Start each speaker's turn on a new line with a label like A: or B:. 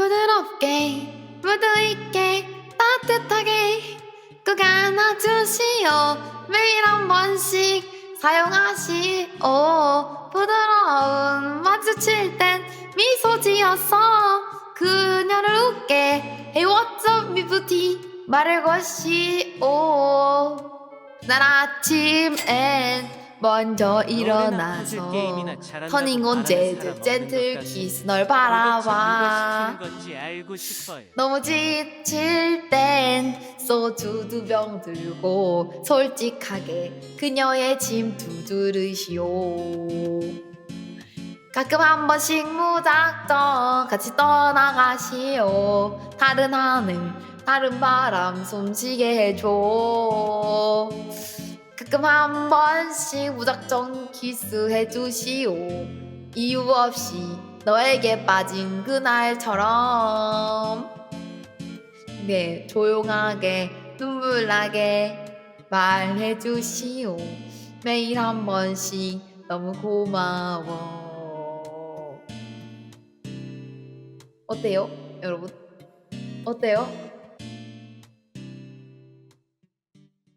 A: 부드럽게 무드 있게 따뜻하게 꼭 안아주시오. 매일 한 번씩 사용하시오. 부드러운 마주칠 땐 미소 지어서 그녀를 웃게 Hey what's up me beauty 말을 것이오. 날 아침엔 먼저 일어나서 터닝 온 재즈 젠틀 키스 널 바라봐
B: 건지 알고 싶어요.
A: 너무 지칠 땐 소주 두 병 들고 솔직하게 그녀의 짐 두드르시오. 가끔 한 번씩 무작정 같이 떠나가시오. 다른 하늘 다른 바람 숨쉬게 해줘. 가끔 한 번씩 무작정 키스해 주시오. 이유 없이 너에게 빠진 그날처럼. 네 조용하게 눈물 나게 말해 주시오. 매일 한 번씩 너무 고마워. 어때요 여러분? 어때요